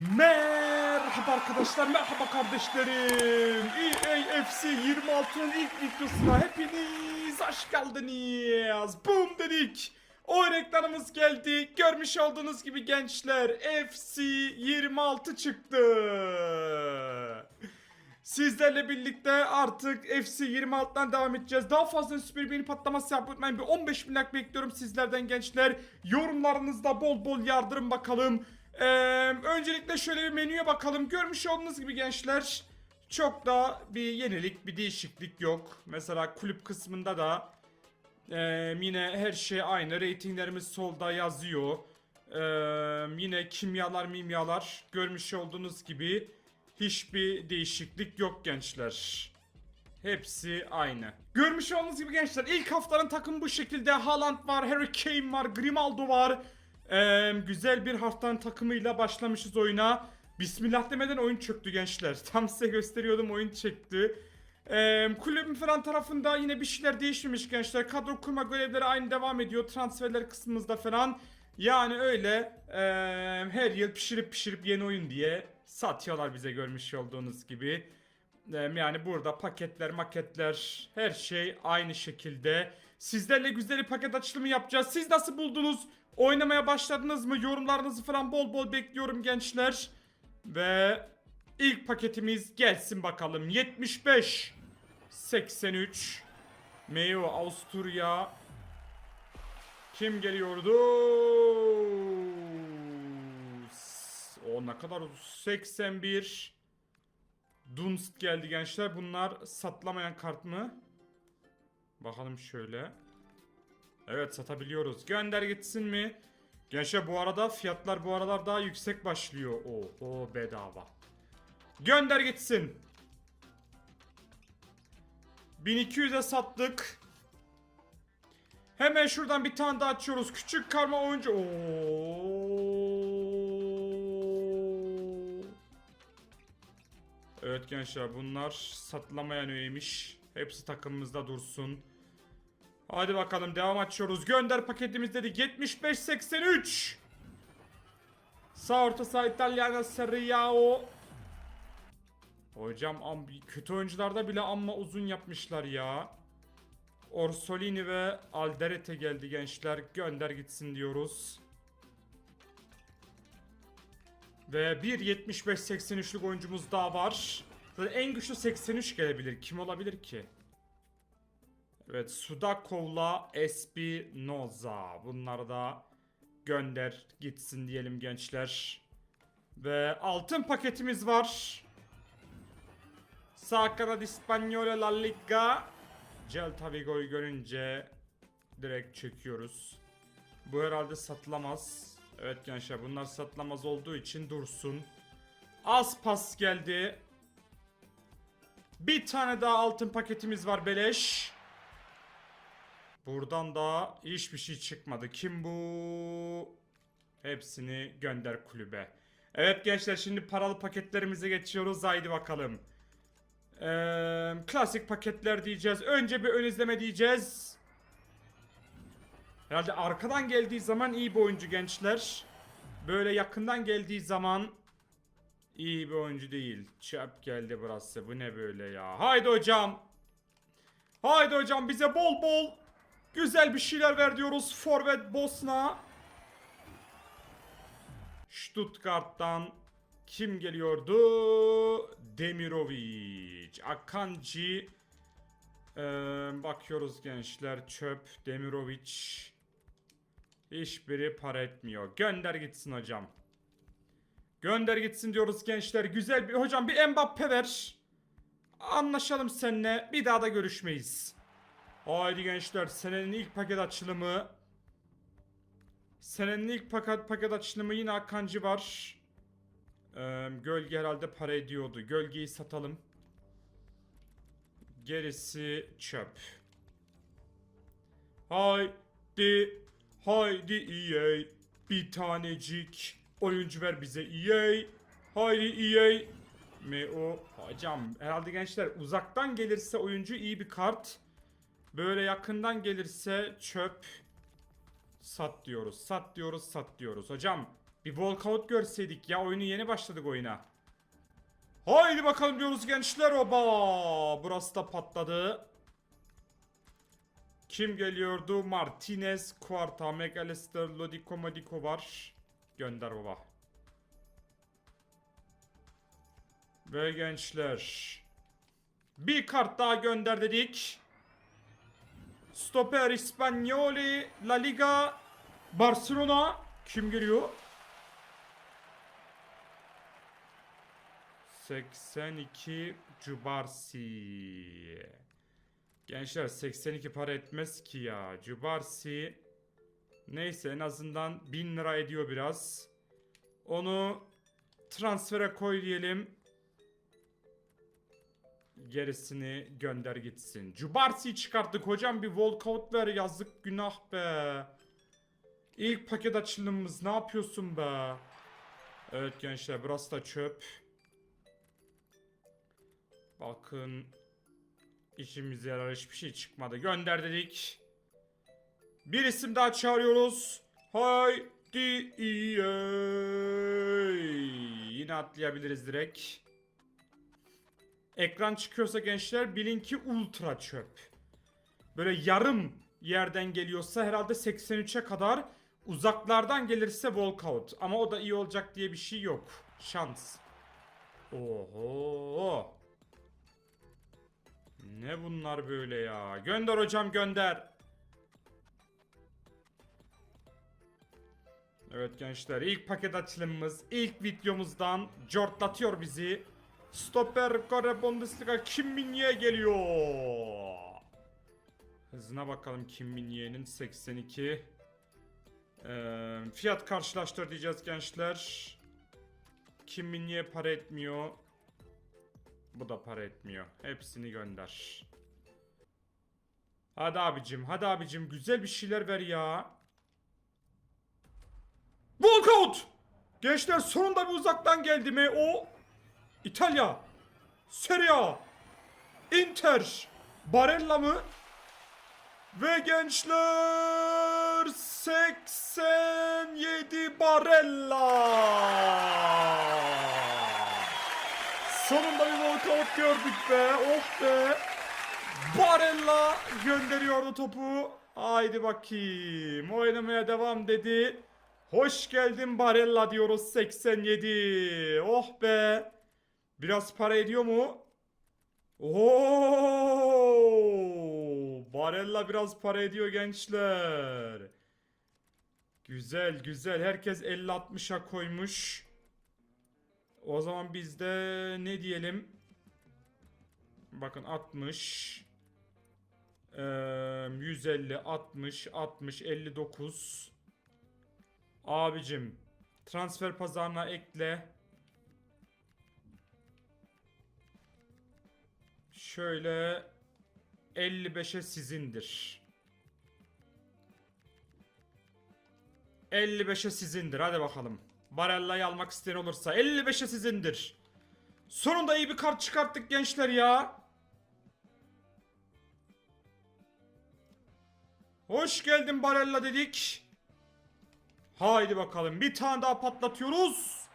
Merhaba arkadaşlar, merhaba kardeşlerim. EA FC 26'nın ilk videosuna hepiniz hoş geldiniz. Boom dedik. O reklamımız geldi. Görmüş olduğunuz gibi gençler FC 26 çıktı. Sizlerle birlikte artık FC 26'dan devam edeceğiz. Daha fazla süper beğeni patlaması yapmayın. Bir 15 bin like bekliyorum sizlerden gençler. Yorumlarınızda bol bol yardırın bakalım. Ee, öncelikle şöyle bir menüye bakalım. Görmüş olduğunuz gibi gençler çok da bir yenilik, bir değişiklik yok. Mesela kulüp kısmında da ee, yine her şey aynı. Ratinglerimiz solda yazıyor. Ee, yine kimyalar mimyalar görmüş olduğunuz gibi hiçbir değişiklik yok gençler. Hepsi aynı. Görmüş olduğunuz gibi gençler ilk haftanın takımı bu şekilde. Haaland var, Harry Kane var, Grimaldo var. Ee, güzel bir haftanın takımıyla başlamışız oyuna. Bismillah demeden oyun çöktü gençler. Tam size gösteriyordum oyun çekti. Ee, kulübün falan tarafında yine bir şeyler değişmemiş gençler. Kadro kurma görevleri aynı devam ediyor. Transferler kısmımızda falan. Yani öyle ee, her yıl pişirip pişirip yeni oyun diye satıyorlar bize görmüş olduğunuz gibi. Ee, Yani burada paketler, maketler, her şey aynı şekilde. Sizlerle güzel bir paket açılımı yapacağız. Siz nasıl buldunuz? Oynamaya başladınız mı? Yorumlarınızı falan bol bol bekliyorum gençler. Ve ilk paketimiz gelsin bakalım. 75 83 Meo Avusturya Kim geliyordu? O ne kadar 81 Dunst geldi gençler. Bunlar satlamayan kart mı? Bakalım şöyle. Evet satabiliyoruz. Gönder gitsin mi? Gençler bu arada fiyatlar bu aralar daha yüksek başlıyor. Oho bedava. Gönder gitsin. 1200'e sattık. Hemen şuradan bir tane daha açıyoruz. Küçük karma oyuncu. Oo. Evet gençler bunlar satılamayan üyeymiş. Hepsi takımımızda dursun. Hadi bakalım devam açıyoruz. Gönder paketimiz dedik. 75-83. Sağ orta saha İtalyana Seriao. Hocam am- kötü oyuncularda bile amma uzun yapmışlar ya. Orsolini ve Alderete geldi gençler. Gönder gitsin diyoruz. Ve bir 75-83'lük oyuncumuz daha var. Zaten en güçlü 83 gelebilir. Kim olabilir ki? Evet Sudakov'la Espinoza. Bunları da gönder gitsin diyelim gençler. Ve altın paketimiz var. Sağ kanat İspanyol La Liga. Celta Vigo'yu görünce direkt çekiyoruz. Bu herhalde satılamaz. Evet gençler bunlar satılamaz olduğu için dursun. Az pas geldi. Bir tane daha altın paketimiz var beleş. Buradan da hiçbir şey çıkmadı. Kim bu? Hepsini gönder kulübe. Evet gençler şimdi paralı paketlerimize geçiyoruz. Haydi bakalım. Ee, klasik paketler diyeceğiz. Önce bir ön izleme diyeceğiz. Herhalde arkadan geldiği zaman iyi bir oyuncu gençler. Böyle yakından geldiği zaman iyi bir oyuncu değil. Çöp geldi burası. Bu ne böyle ya? Haydi hocam. Haydi hocam bize bol bol güzel bir şeyler ver diyoruz. Forvet Bosna. Stuttgart'tan kim geliyordu? Demirovic. Akanji. Ee, bakıyoruz gençler. Çöp. Demirovic. Hiçbiri para etmiyor. Gönder gitsin hocam. Gönder gitsin diyoruz gençler. Güzel bir hocam bir Mbappe ver. Anlaşalım seninle. Bir daha da görüşmeyiz. Haydi gençler senenin ilk paket açılımı. Senenin ilk paket paket açılımı yine Akancı var. Ee, gölge herhalde para ediyordu. Gölgeyi satalım. Gerisi çöp. Haydi. Haydi EA. Bir tanecik. Oyuncu ver bize EA. Haydi EA. Mi o? Hocam herhalde gençler uzaktan gelirse oyuncu iyi bir kart. Böyle yakından gelirse çöp. Sat diyoruz. Sat diyoruz. Sat diyoruz. Hocam Bir walkout görseydik ya oyunu yeni başladık oyuna. Haydi bakalım diyoruz gençler oba. Burası da patladı. Kim geliyordu? Martinez, Quarta, McAllister, Lodico, Modico var. Gönder baba. Ve gençler. Bir kart daha gönder dedik. Stoper İspanyoli, La Liga, Barcelona. Kim geliyor? 82 Cubarsi. Gençler 82 para etmez ki ya. Cubarsi. Neyse en azından 1000 lira ediyor biraz. Onu transfere koy diyelim. Gerisini gönder gitsin. Cubarsi çıkarttık hocam bir walkout ver yazık günah be. İlk paket açılımımız ne yapıyorsun be? Evet gençler burası da çöp. Bakın işimize yarar hiçbir şey çıkmadı. Gönder dedik. Bir isim daha çağırıyoruz. Haydi EA. Yine atlayabiliriz direkt. Ekran çıkıyorsa gençler bilin ki ultra çöp. Böyle yarım yerden geliyorsa herhalde 83'e kadar uzaklardan gelirse walkout. Ama o da iyi olacak diye bir şey yok. Şans. Oho. Ne bunlar böyle ya? Gönder hocam gönder. Evet gençler ilk paket açılımımız ilk videomuzdan cortlatıyor bizi. Stopper Kore Bundesliga Kim Min-ye geliyor. Hızına bakalım Kim Min-ye'nin 82. Ee, fiyat karşılaştır diyeceğiz gençler. Kim Min-ye para etmiyor. Bu da para etmiyor. Hepsini gönder. Hadi abicim, hadi abicim güzel bir şeyler ver ya. Walkout! Gençler sonunda bir uzaktan geldi mi? O İtalya, Serie A, Inter, Barella mı? Ve gençler 87 Barella. Sonunda bir walkout gördük be. Oh be. Barella gönderiyordu topu. Haydi bakayım. Oynamaya devam dedi. Hoş geldin Barella diyoruz 87. Oh be. Biraz para ediyor mu? Oo! Barella biraz para ediyor gençler. Güzel güzel. Herkes 50-60'a koymuş. O zaman biz de ne diyelim? Bakın 60 eee, 150 60 60 59 Abicim transfer pazarına ekle. Şöyle 55'e sizindir. 55'e sizindir. Hadi bakalım. Barella'yı almak isteyen olursa 55'e sizindir. Sonunda iyi bir kart çıkarttık gençler ya. Hoş geldin Barella dedik. Haydi bakalım bir tane daha patlatıyoruz.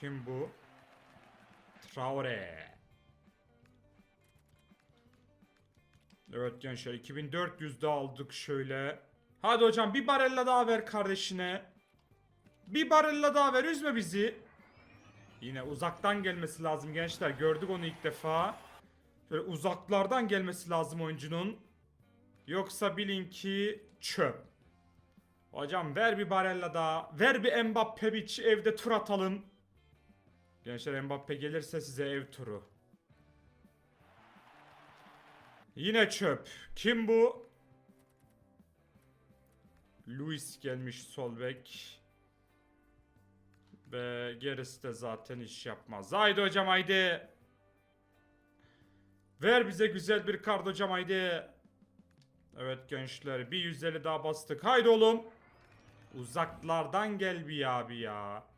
Kim bu? Traore. Evet gençler 2400 de aldık şöyle. Hadi hocam bir barella daha ver kardeşine. Bir barella daha ver üzme bizi. Yine uzaktan gelmesi lazım gençler. Gördük onu ilk defa. Şöyle uzaklardan gelmesi lazım oyuncunun. Yoksa bilin ki çöp. Hocam ver bir Barella daha. Ver bir Mbappe bir evde tur atalım. Gençler Mbappe gelirse size ev turu. Yine çöp. Kim bu? Luis gelmiş sol bek. Ve gerisi de zaten iş yapmaz. Haydi hocam haydi. Ver bize güzel bir kart hocam haydi. Evet gençler bir 150 daha bastık. Haydi oğlum. Uzaklardan gel bir abi ya.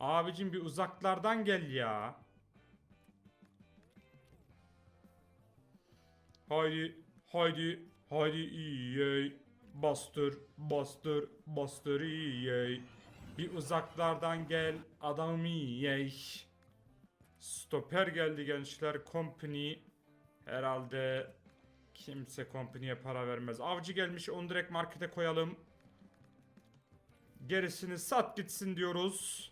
Abicim bir uzaklardan gel ya. Haydi, haydi, haydi iyi. Bastır, bastır, bastır yey. Bir uzaklardan gel adam yey. Stoper geldi gençler. Company. Herhalde kimse Company'ye para vermez. Avcı gelmiş onu direkt markete koyalım. Gerisini sat gitsin diyoruz.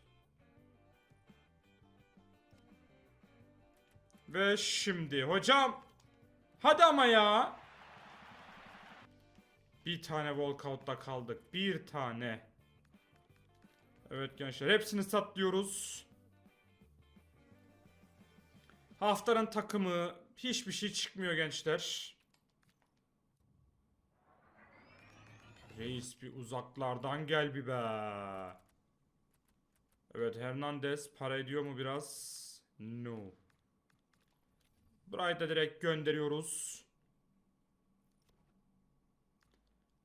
Ve şimdi hocam. Hadi ama ya. Bir tane walkout'ta kaldık. Bir tane. Evet gençler hepsini sat diyoruz. Haftanın takımı hiçbir şey çıkmıyor gençler. Reis bir uzaklardan gel bir be. Evet Hernandez para ediyor mu biraz? No. Da direkt gönderiyoruz.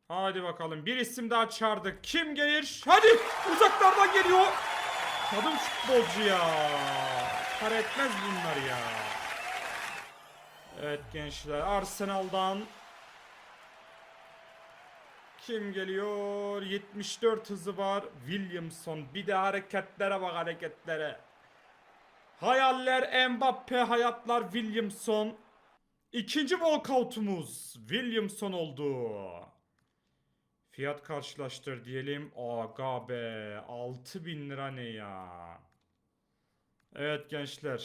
Hadi bakalım bir isim daha çağırdık. Kim gelir? Hadi uzaklardan geliyor. Kadın futbolcu ya. Para etmez bunlar ya. Evet gençler Arsenal'dan kim geliyor? 74 hızı var. Williamson. Bir de hareketlere bak hareketlere. Hayaller Mbappe, hayatlar Williamson. İkinci walkoutumuz Williamson oldu. Fiyat karşılaştır diyelim. Aga be 6000 lira ne ya. Evet gençler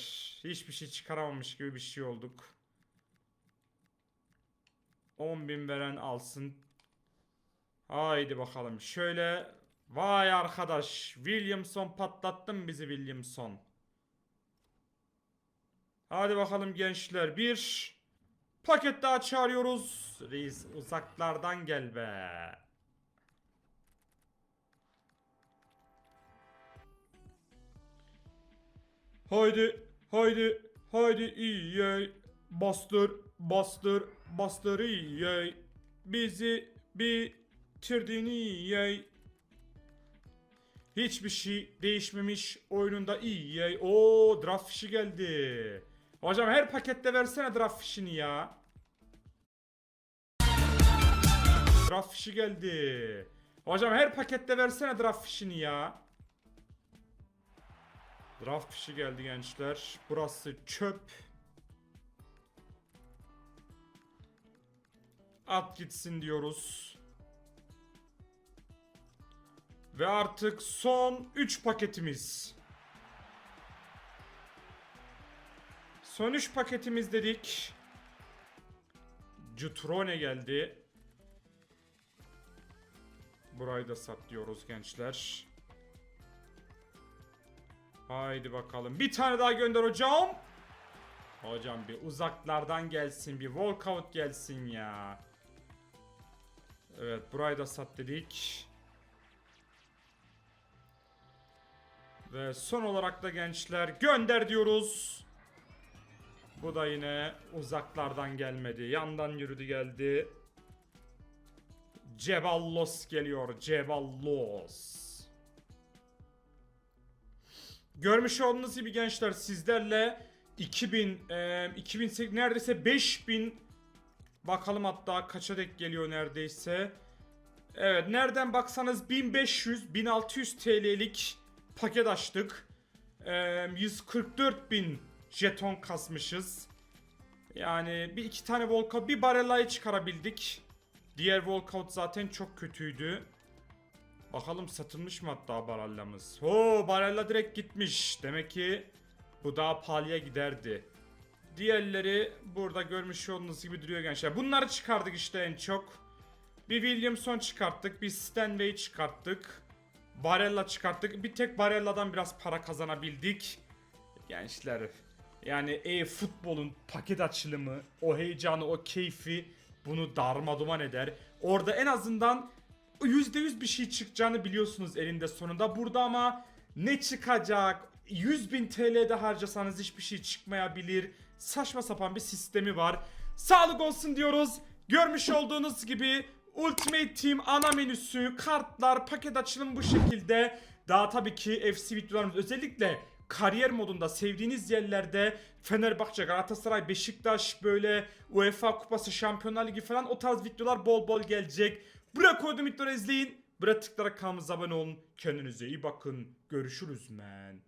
hiçbir şey çıkaramamış gibi bir şey olduk. 10.000 veren alsın. Haydi bakalım şöyle. Vay arkadaş Williamson patlattın bizi Williamson. Hadi bakalım gençler bir paket daha çağırıyoruz. Reis uzaklardan gel be. Haydi, haydi, haydi iyi. Bastır, bastır, bastır iyi. Bizi bitirdin iyi. Hiçbir şey değişmemiş oyununda iyi. O draft fişi geldi. Hocam her pakette versene draft fişini ya. Draft fişi geldi. Hocam her pakette versene draft fişini ya. Draft fişi geldi gençler. Burası çöp. At gitsin diyoruz. Ve artık son 3 paketimiz. Son 3 paketimiz dedik. Cutrone geldi. Burayı da sat diyoruz gençler. Haydi bakalım. Bir tane daha gönder hocam. Hocam bir uzaklardan gelsin. Bir walkout gelsin ya. Evet burayı da sat dedik. Ve son olarak da gençler gönder diyoruz. Bu da yine uzaklardan gelmedi. Yandan yürüdü geldi. Ceballos geliyor. Ceballos. Görmüş olduğunuz gibi gençler sizlerle 2000 e, 2008 neredeyse 5000 bakalım hatta kaça dek geliyor neredeyse. Evet nereden baksanız 1500 1600 TL'lik paket açtık. E, 144 bin jeton kasmışız. Yani bir iki tane Volka bir Barella'yı çıkarabildik. Diğer Walkout zaten çok kötüydü. Bakalım satılmış mı hatta Barella'mız? Ho Barella direkt gitmiş. Demek ki bu daha pahalıya giderdi. Diğerleri burada görmüş olduğunuz gibi duruyor gençler. Bunları çıkardık işte en çok. Bir Williamson çıkarttık. Bir Stanley çıkarttık. Barella çıkarttık. Bir tek Barella'dan biraz para kazanabildik. Gençler yani e-futbolun paket açılımı, o heyecanı, o keyfi bunu darmaduman eder. Orada en azından %100 bir şey çıkacağını biliyorsunuz elinde sonunda. Burada ama ne çıkacak? 100 bin TL'de harcasanız hiçbir şey çıkmayabilir. Saçma sapan bir sistemi var. Sağlık olsun diyoruz. Görmüş olduğunuz gibi Ultimate Team ana menüsü, kartlar, paket açılım bu şekilde. Daha tabii ki FC videolarımız özellikle kariyer modunda sevdiğiniz yerlerde Fenerbahçe, Galatasaray, Beşiktaş böyle UEFA Kupası, Şampiyonlar Ligi falan o tarz videolar bol bol gelecek. Bırak koydum videoları izleyin. Bırak tıklayarak kanalımıza abone olun. Kendinize iyi bakın. Görüşürüz men.